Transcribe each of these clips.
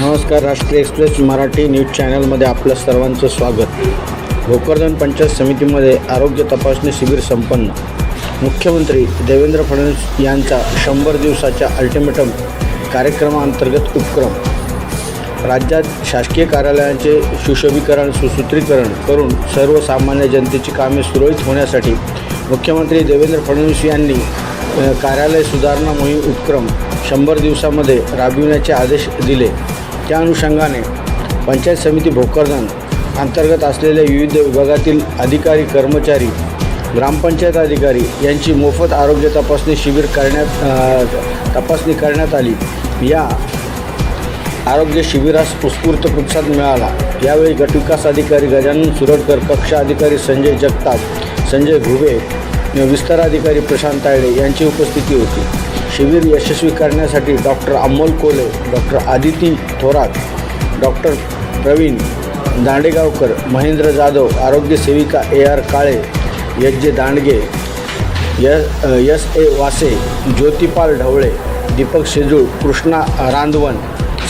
नमस्कार राष्ट्रीय express Marathi news चॅनलमध्ये आपलं सर्वांचं स्वागत. भोकरदन पंचायत समितीमध्ये आरोग्य तपासणी शिबिर संपन्न. मुख्यमंत्री देवेंद्र फडणवीस यांचा शंभर दिवसाच्या अल्टिमेटम कार्यक्रमाअंतर्गत उपक्रम. राज्यात शासकीय कार्यालयांचे सुशोभीकरण सुसूत्रीकरण करून सर्वसामान्य जनतेची कामे सुरळीत होण्यासाठी मुख्यमंत्री देवेंद्र फडणवीस यांनी कार्यालय सुधारणा मोहीम उपक्रम शंभर दिवसामध्ये राबविण्याचे आदेश दिले. त्या अनुषंगाने पंचायत समिती भोकरदन अंतर्गत असलेल्या विविध विभागातील अधिकारी कर्मचारी ग्रामपंचायत अधिकारी यांची मोफत आरोग्य तपासणी शिबिर करण्यात तपासणी करण्यात आली. या आरोग्य शिबिरास उत्स्फूर्त प्रतिसाद मिळाला. यावेळी गटविकास अधिकारी गजानन सुरटकर कक्ष अधिकारी संजय जगताप संजय घुबे विस्तार अधिकारी प्रशांत तायडे यांची उपस्थिती होती. शिबिर यशस्वी करण्यासाठी doctor Amol Kole doctor Aditi Thorat doctor Pravin Dandegaonkar Mahendra Jadhav आरोग्य सेविका A R Kale H J Dandge S S A Vase Jyotipal Dhawale Deepak Shejul Krishna Randavan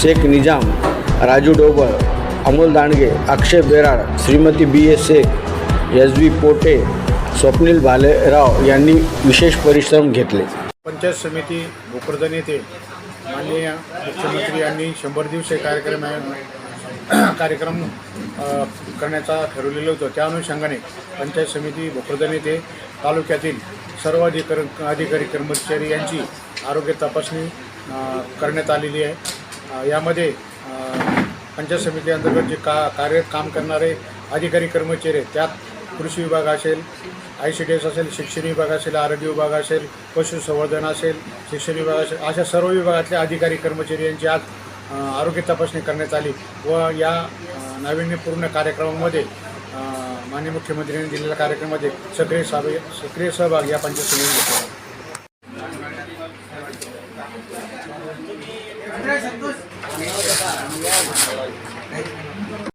Shaikh Nizam Raju Dobal Amol Dandge Akshay Berad Shrimati B A Shaikh S B Pote Swapnil Bhalerao यांनी विशेष परिश्रम घेतले. पंचायत समिती भोकरदन येथे माननीय मुख्यमंत्री यांनी शंभर दिवसीय कार्यक्रम कार्यक्रम करण्याचा ठरवलेलं होतं. त्या अनुषंगाने पंचायत समिती भोकरदन येथे तालुक्यातील सर्व अधिकर अधिकारी कर्मचारी यांची आरोग्य तपासणी करण्यात आलेली आहे. यामध्ये पंचायत समिती अंतर्गत जे का कार्य काम करणारे अधिकारी कर्मचारी आहेत त्यात कृषी विभाग असेल आय सी डी एस असेल शिक्षण विभाग असेल आरोग्य विभाग असेल पशुसंवर्धन असेल शिक्षण विभाग असेल अशा सर्व विभागातले अधिकारी कर्मचारी यांची आज आरोग्य तपासणी करण्यात आली व या नाविन्यपूर्ण कार्यक्रमामध्ये माननीय मुख्यमंत्र्यांनी दिलेल्या कार्यक्रमामध्ये सक्रिय सहभाग सक्रिय सहभाग या पंचायत समितीने घेतला